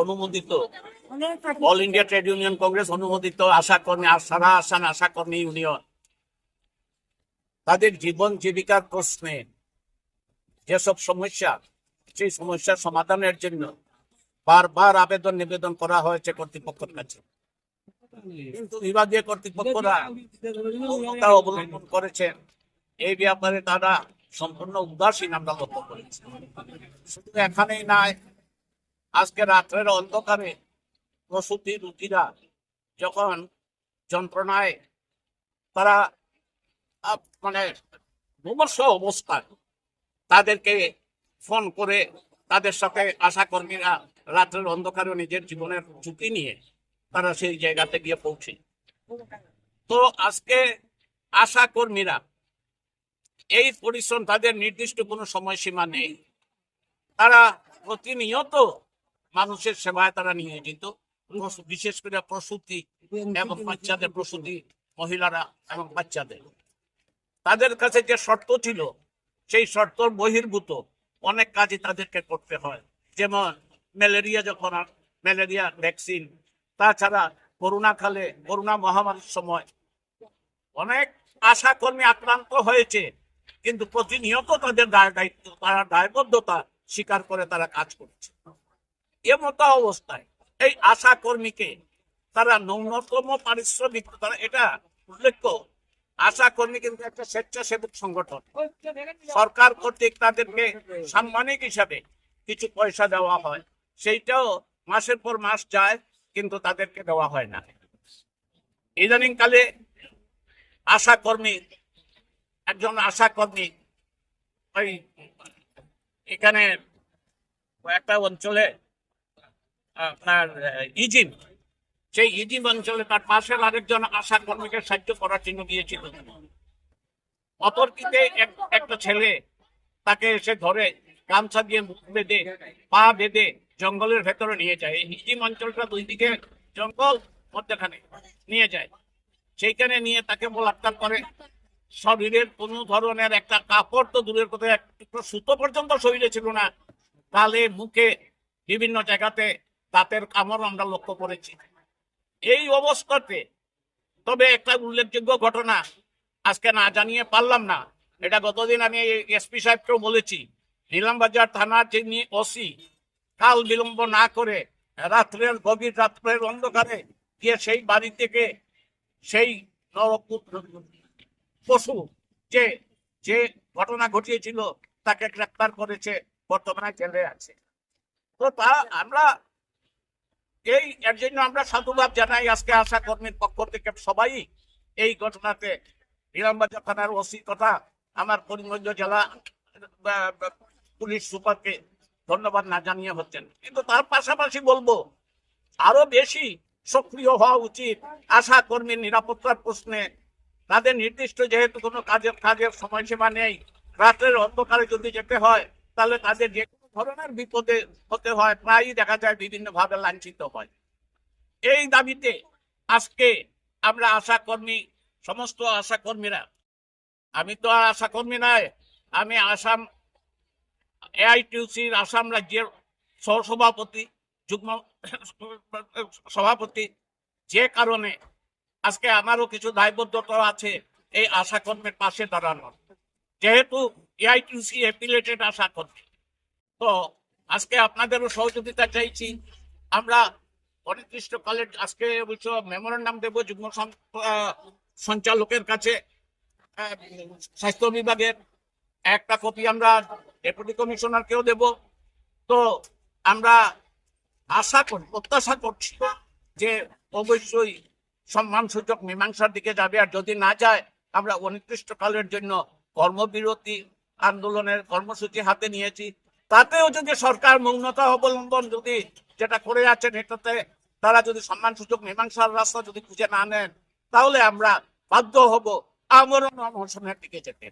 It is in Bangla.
অনুমোদিত। All India trade union congress অনুমোদিত আশা কর্মী সারা আসান আশা কর্মী ইউনিয়ন। তাদের জীবন জীবিকার প্রশ্নে যেসব সমস্যা, সেই সমস্যার সমাধানের জন্য বারবার আবেদন নিবেদন করা হয়েছে কর্তৃপক্ষের কাছে। কিন্তু বিভাগীয় কর্তৃপক্ষরা অবলম্বন করেছেন। এই ব্যাপারে তারা সম্পূর্ণ উদাসীন আমরা লক্ষ্য করেছি। শুধু এখানেই নাই আজকে রাত্রের অন্ধকারে প্রসূতি রুটিরা যখন যন্ত্রণায় তারা মানে বিমর্ষ অবস্থায় তাদেরকে ফোন করে তাদের সাথে আশা কর্মীরা রাত্রের অন্ধকারে নিজের জীবনের ঝুঁকি নিয়ে তারা সেই জায়গাতে গিয়ে পৌঁছে। তো আজকে আশা কর্মীরা এই পরিশ্রম তাদের নির্দিষ্ট কোনো সময়সীমা নেই। তারা প্রতিনিয়ত মানুষের সেবায় তারা নিয়োজিত। বিশেষ করে প্রসূতি এবং বাচ্চাদের প্রসূতি, মহিলারা এবং বাচ্চাদের। তাদের কাছে যে শর্ত ছিল, সেই শর্ত বহির্ভূত অনেক কাজই তাদেরকে করতে হয়। যেমন ম্যালেরিয়া যখন ম্যালেরিয়া ভ্যাকসিন, তাছাড়া করোনা কালে, করোনা মহামারীর সময় অনেক আশা কর্মী আক্রান্ত হয়েছে। কিন্তু প্রতিনিয়ত তাদের দায় দায়িত্ব, তারা দায়বদ্ধতা স্বীকার করে তারা কাজ করছে। এমতো অবস্থায় এই আশা কর্মীকে তারা ন্যূনতম পারিশ্রমিক, তারা এটা উল্লেখ্য আশা কর্মী কিন্তু একটা স্বেচ্ছাসেবক সংগঠন। সরকার কর্তৃক তাদেরকে সাম্মানিক হিসাবে কিছু পয়সা দেওয়া হয়, সেইটাও মাসের পর মাস যায়, কিন্তু তাদেরকে দেওয়া হয় না। ইদানিং কালে আশা কর্মী একজন আশা কর্মী। ওই এখানে একটা অঞ্চলে আপনার ইজিন, সেই ইজিন অঞ্চলে তার পাশের আরেকজন আশা কর্মীকে সাহায্য করার জন্য গিয়েছিল। অতর্কিতে এক- একটা ছেলে তাকে এসে ধরে গামছা দিয়ে মুখ বেঁধে, পা বেঁধে জঙ্গলের ভেতরে নিয়ে যায়। এই ইজিম অঞ্চলটা দুই দিকে জঙ্গল, মধ্যখানে নিয়ে যায়। সেইখানে নিয়ে তাকে বলাৎকার করে শরীরের কোনো ধরনের একটা কাপড় তো দূরের কথা একটা সুতো পর্যন্ত শরীরে ছিল না। গালে মুখে বিভিন্ন জায়গাতে দাঁতের কামড় আমরা লক্ষ্য করেছি। এই অবস্থাতে তবে একটা উল্লেখযোগ্য ঘটনা, আজকে না জানিয়ে পারলাম না। এটা গতদিন আমি এসপি সাহেবকেও বলেছি, নিলামবাজার থানার যিনি ওসি, কাল বিলম্ব না করে রাত্রের গভীর রাত্রের অন্ধকারে গিয়ে সেই বাড়ি থেকে সেই নরপুত্র পশু যে যে ঘটনা ঘটিয়েছিল তাকে গ্রেপ্তার করেছে, বর্তমানে জেলে আছে। তো তা আমরা এই, এর জন্য আমরা সাধুবাদ জানাই। আজকে আশা কর্মীর পক্ষ থেকে সবাই এই ঘটনাতে নিলামবাজার থানার ওসি তথা আমার করিমগঞ্জ জেলা পুলিশ সুপারকে ধন্যবাদ না জানিয়ে হচ্ছেন। কিন্তু তার পাশাপাশি বলব, আরও বেশি সক্রিয় হওয়া উচিত আশা কর্মীর নিরাপত্তার প্রশ্নে তাদের নির্দিষ্ট যেহেতু কোনো কাজের কাজের সময়সীমা নেই রাত্রের অন্ধকারে যদি যেতে হয়, তাহলে তাদের যে কোনো ধরনের বিপদে হতে হয়, প্রায়ই দেখা যায় বিভিন্ন ভাবে লাঞ্ছিত হয়। এই দাবিতে আজকে আমরা আশা কর্মী সমস্ত আশা কর্মীরা আমি তো আর আশা কর্মী নয়, আমি আসাম এআইটিউসির আসাম রাজ্যের সহসভাপতি, যুগ্ম সভাপতি, যে কারণে আজকে আমারও কিছু দায়বদ্ধতা আছে, এই আশা কর্মের পাশে দাঁড়ানোর। যেহেতু এআইটিউসি এফিলেটেড আশা কর্মী তো আজকে আপনাদেরও সহযোগিতা চাইছি। আমরা অনির্দিষ্ট অনির্দিষ্টকালের আজকে অবশ্য মেমোরেন্ডাম দেব যুগ্ম সঞ্চালকের কাছে স্বাস্থ্য বিভাগের। একটা কপি আমরা ডেপুটি কমিশনারকেও দেব। তো আমরা আশা করি, প্রত্যাশা করছি যে অবশ্যই সম্মানসূচক মীমাংসার দিকে যাবে। আর যদি না যায়, আমরা অনির্দিষ্টকালের জন্য কর্মবিরতি আন্দোলনের কর্মসূচি হাতে নিয়েছি। তাতেও যদি সরকার মৌনতা অবলম্বন যদি যেটা করে আছেন এটাতে তারা যদি সম্মানসূচক মীমাংসার রাস্তা যদি খুঁজে না নেন, তাহলে আমরা বাধ্য হব আমরণ অনশনের দিকে যেতে।